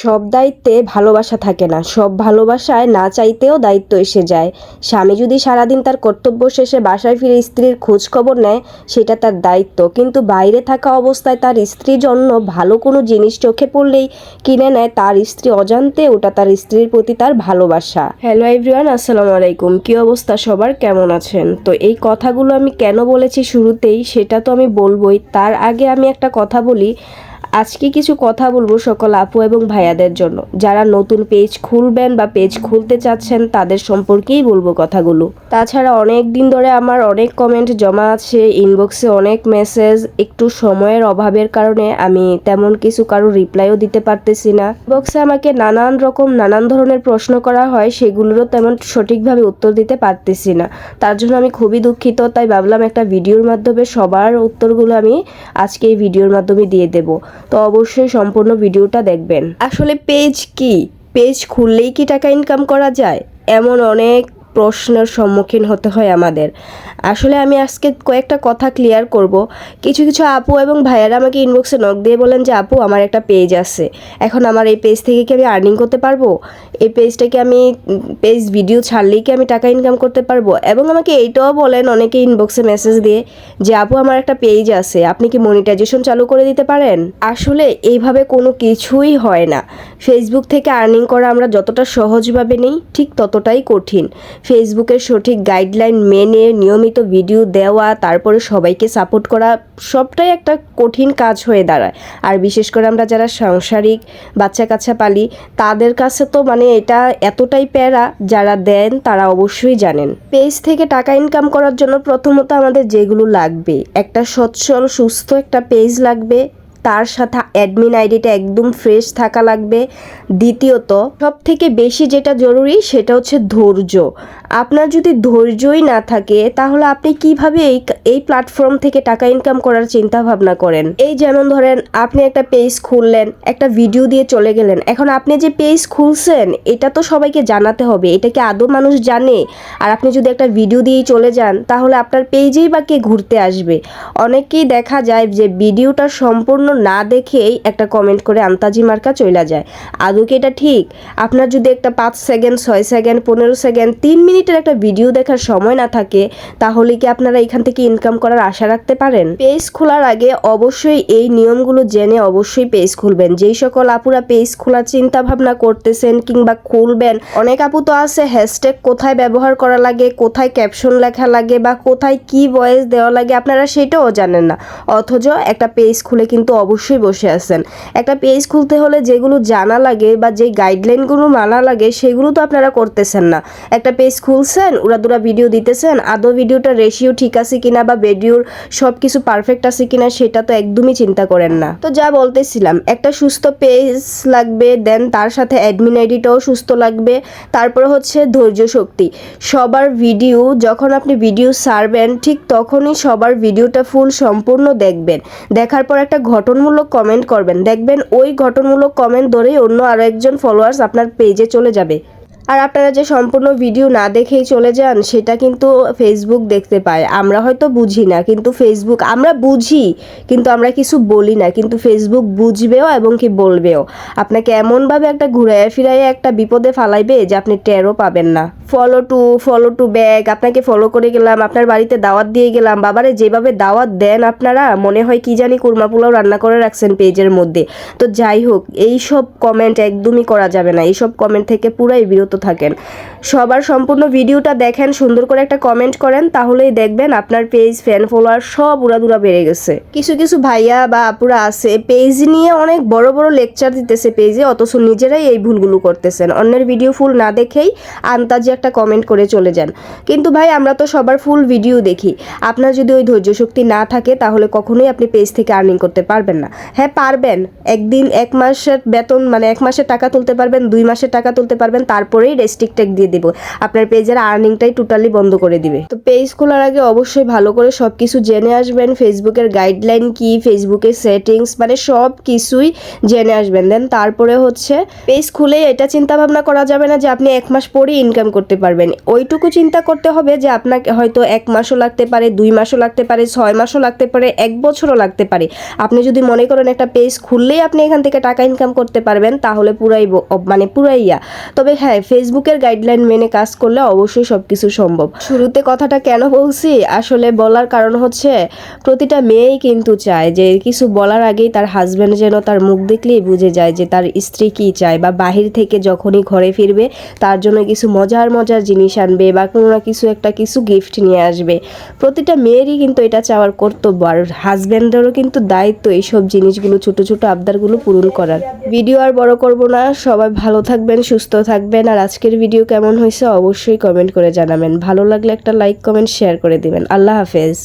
সব দায়িত্বে ভালোবাসা থাকে না। সব ভালোবাসায় না চাইতেও দায়িত্ব এসে যায়। স্বামী যদি সারাদিন তার কর্তব্য শেষে বাসায় ফিরে স্ত্রীর খোঁজ খবর নেয়, সেটা তার দায়িত্ব। কিন্তু বাইরে থাকা অবস্থায় তার স্ত্রীর জন্য ভালো কোনো জিনিস চোখে পড়লেই কিনে নেয় তার স্ত্রী অজান্তে, ওটা তার স্ত্রীর প্রতি তার ভালোবাসা। হ্যালো এভরিওয়ান, আসসালামু আলাইকুম। কি অবস্থা সবার? কেমন আছেন? তো এই কথাগুলো আমি কেন বলেছি শুরুতেই, সেটা তো আমি বলবোই। তার আগে আমি একটা কথা বলি। আজকে কিছু কথা বলব সকল আপু এবং ভাইয়াদের জন্য। যারা নতুন পেজ খুলবেন বা পেজ খুলতে চাচ্ছেন, তাদের সম্পর্কেই বলব কথাগুলো। তাছাড়া অনেক দিন ধরে আমার অনেক কমেন্ট জমা আছে ইনবক্সে অনেক মেসেজ একটু সময়ের অভাবের কারণে আমি তেমন কিছু কারও রিপ্লাইও দিতে পারতেছি না। ইনবক্সে আমাকে নানান রকম, নানান ধরনের প্রশ্ন করা হয়, সেগুলোরও তেমন সঠিকভাবে উত্তর দিতে পারতেছি না। তার জন্য আমি খুবই দুঃখিত, তাই ভাবলাম একটা ভিডিওর মাধ্যমে সবার উত্তরগুলো আমি আজকে এই ভিডিওর মাধ্যমে দিয়ে দেব। তো অবশ্যই সম্পূর্ণ ভিডিওটা দেখবেন। আসলে পেজ কি? পেজ খুললেই কি টাকা ইনকাম করা যায়? এমন অনেক প্রশ্নের সম্মুখীন হতে হয় আমাদের। আসলে আমি আজকে কয়েকটা কথা ক্লিয়ার করব। কিছু কিছু আপু এবং ভাইয়ারা আমাকে ইনবক্সে নক দিয়ে বলেন যে, আপু, আমার একটা পেজ আছে। এখন আমার এই পেজ থেকে কি আমি আর্নিং করতে পারব? এই পেজটাকে আমি পেজ ভিডিও ছাড়লেই কি আমি টাকা ইনকাম করতে পারব? এবং আমাকে এইটাও বলেন, অনেকে ইনবক্সে মেসেজ দিয়ে যে, আপু, আমার একটা পেজ আছে। আপনি কি মনিটাইজেশন চালু করে দিতে পারেন? আসলে এইভাবে কোনো কিছুই হয় না। ফেসবুক থেকে আর্নিং করা আমরা যতটা সহজভাবে নেই, ঠিক ততটাই কঠিন। ফেসবুকের সঠিক গাইডলাইন মেনে নিয়মিত ভিডিও দেওয়া, তারপরে সবাইকে সাপোর্ট করা সবটাই একটা কঠিন কাজ হয়ে দাঁড়ায়। আর বিশেষ করে আমরা যারা সাংসারিক বাচ্চা কাচ্চা পালি, তাদের কাছে তো মানে এটা এতটাই প্যারা, যারা দেন তারা অবশ্যই জানেন। পেজ থেকে টাকা ইনকাম করার জন্য প্রথমত আমাদের যেগুলো লাগবে, একটা সচ্ছল, সুস্থ একটা পেজ লাগবে তার সাথে অ্যাডমিন আইডিটা একদম ফ্রেশ থাকা লাগবে। দ্বিতীয়ত সব থেকে বেশি যেটা জরুরি সেটা হচ্ছে ধৈর্য। আপনার যদি ধৈর্যই না থাকে, তাহলে আপনি কীভাবে এই এই প্ল্যাটফর্ম থেকে টাকা ইনকাম করার চিন্তা ভাবনা করেন? এই যেমন ধরেন, আপনি একটা পেজ খুললেন, একটা ভিডিও দিয়ে চলে গেলেন। এখন আপনি যে পেজ খুলছেন, এটা তো সবাইকে জানাতে হবে। এটা কি আদৌ মানুষ জানে? আর আপনি যদি একটা ভিডিও দিয়েই চলে যান, তাহলে আপনার পেজেই বা কে ঘুরতে আসবে? অনেকেই দেখা যায় যে ভিডিওটা সম্পূর্ণ না দেখেই একটা কমেন্ট করে আন্তাজি মার্কা চলে যায়। আদৌ কি এটা ঠিক? আপনার যদি একটা পাঁচ সেকেন্ড, ছয় সেকেন্ড, পনেরো সেকেন্ড, তিন মিনিটের একটা ভিডিও দেখার সময় না থাকে, তাহলে কি আপনারা এখান থেকে ইনকাম করার আশা রাখতে পারেন? পেজ খোলার আগে অবশ্যই এই নিয়মগুলো জেনে অবশ্যই পেজ খুলবেন। যেই সকল আপুরা পেজ খোলার চিন্তা ভাবনা করতেছেন কিংবা খুলবেন, অনেক আপু তো আছে হ্যাশট্যাগ কোথায় ব্যবহার করা লাগে, কোথায় ক্যাপশন লেখা লাগে বা কোথায় কি ভয়েস দেওয়া লাগে, আপনারা সেটাও জানেন না। অথচ একটা পেজ খুলে কিন্তু অবশ্যই বসে আছেন। একটা পেজ খুলতে হলে যেগুলো জানা লাগে বা যে গাইডলাইনগুলো মানা লাগে, সেগুলো তো আপনারা করতেছেন না। একটা পেজ খুলছেন, উড়াদুরা ভিডিও দিতেছেন, আদৌ ভিডিওটা রেশিও ঠিক আছে কিনা বা ভিডিওর সব কিছু পারফেক্ট আছে কিনা সেটা তো একদমই চিন্তা করেন না। তো যা বলতেছিলাম, একটা সুস্থ পেজ লাগবে দেন তার সাথে অ্যাডমিন আইডিটাও সুস্থ লাগবে, তারপর হচ্ছে ধৈর্য শক্তি। সবার ভিডিও যখন আপনি ভিডিও সারবেন ঠিক তখনই সবার ভিডিওটা ফুল সম্পূর্ণ দেখবেন। দেখার পর একটা ঘটনমূলক কমেন্ট করবেন। দেখবেন ওই গঠনমূলক কমেন্ট ধরেই অন্য আরও একজন ফলোয়ার্স আপনার পেজে চলে যাবে। আর আপনারা যে সম্পূর্ণ ভিডিও না দেখেই চলে যান, সেটা কিন্তু ফেসবুক দেখতে পায়। আমরা হয়তো বুঝি না, কিন্তু ফেসবুক আমরা বুঝি, কিন্তু আমরা কিছু বলি না, কিন্তু ফেসবুক বুঝবেও এবং কি বলবেও। আপনাকে এমনভাবে একটা ঘুরাইয়া ফিরাইয়া একটা বিপদে ফালাইবে যে আপনি টেরও পাবেন না। Follow to follow to back আপনাকে ফলো করে গেলাম, আপনার বাড়িতে দাওয়াত দিয়ে গেলাম। বাবারে, যেভাবে দাওয়াত দেন আপনারা, মনে হয় কি জানি কুরমা পোলাও রান্না করে রাখছেন পেজের মধ্যে। তো যাই হোক এই সব কমেন্ট একদমই করা যাবে না। এইসব কমেন্ট থেকে পুরাই বিরত থাকেন। সবার সম্পূর্ণ ভিডিওটা দেখেন, সুন্দর করে একটা কমেন্ট করেন, তাহলেই দেখবেন আপনার পেজ ফ্যান ফলোয়ার সব উড়াদুরা বেড়ে গেছে। কিছু কিছু ভাইয়া বা আপুরা আছে পেজ নিয়ে অনেক বড় বড় লেকচার দিতেছে পেজে অথচ নিজেরাই এই ভুলগুলো করতেছেন। অন্যের ভিডিও ফুল না দেখেই আন্তাজে একটা কমেন্ট করে চলে যান। কিন্তু ভাই, আমরা তো সবার ফুল ভিডিও দেখি। আপনার যদি ওই ধৈর্য শক্তি না থাকে, তাহলে কখনোই আপনি পেজ থেকে আর্নিং করতে পারবেন না। হ্যাঁ পারবেন। একদিন এক মাসের বেতন মানে এক মাসের টাকা তুলতে পারবেন, দুই মাসের টাকা তুলতে পারবেন, তারপর করেই রেস্ট্রিক্ট ট্যাগ দিয়ে দিব। আপনার পেজের আর্নিংটাই টোটালি বন্ধ করে দিবে। তো পেজ খোলার আগে অবশ্যই ভালো করে সব কিছু জেনে আসবেন ফেসবুকের গাইডলাইন কি ফেসবুকের সেটিংস মানে সব কিছুই জেনে আসবেন। দেন তারপরে হচ্ছে পেজ খুলে এটা চিন্তা ভাবনা করা যাবে না যে আপনি এক মাস পরেই ইনকাম করতে পারবেন। ওইটুকু চিন্তা করতে হবে যে আপনাকে হয়তো এক মাসও লাগতে পারে, দুই মাসও লাগতে পারে, ছয় মাসও লাগতে পারে, এক বছরও লাগতে পারে। আপনি যদি মনে করেন একটা পেজ খুললেই আপনি এখান থেকে টাকা ইনকাম করতে পারবেন, তাহলে পুরাই মানে পুরাইয়া তবে হ্যাঁ ফেসবুকের গাইডলাইন মেনে কাজ করলে অবশ্যই সব কিছু সম্ভব। শুরুতে কথাটা কেন বলছি? আসলে বলার কারণ হচ্ছে, প্রতিটা মেয়েই কিন্তু চায় যে, কিছু বলার আগেই তার হাজব্যান্ড যেন তার মুখ দেখলেই বুঝে যায় যে, তার স্ত্রী কী চায় বা বাহির থেকে যখনই ঘরে ফিরবে, তার জন্য কিছু মজার মজার জিনিস আনবে বা কোনো না কিছু একটা কিছু গিফট নিয়ে আসবে। প্রতিটা মেয়েরই কিন্তু এটা চাওয়ার কর্তব্য আর হাজব্যান্ডেরও কিন্তু দায়িত্ব এইসব জিনিসগুলো, ছোট ছোট আবদারগুলো পূরণ করার। ভিডিও আর বড় করব না। সবাই ভালো থাকবেন, সুস্থ থাকবেন আর আজকের ভিডিও কেমন হয়েছে অবশ্যই কমেন্ট করে জানাবেন। ভালো লাগলে একটা লাইক কমেন্ট শেয়ার করে দিবেন। আল্লাহ হাফেজ।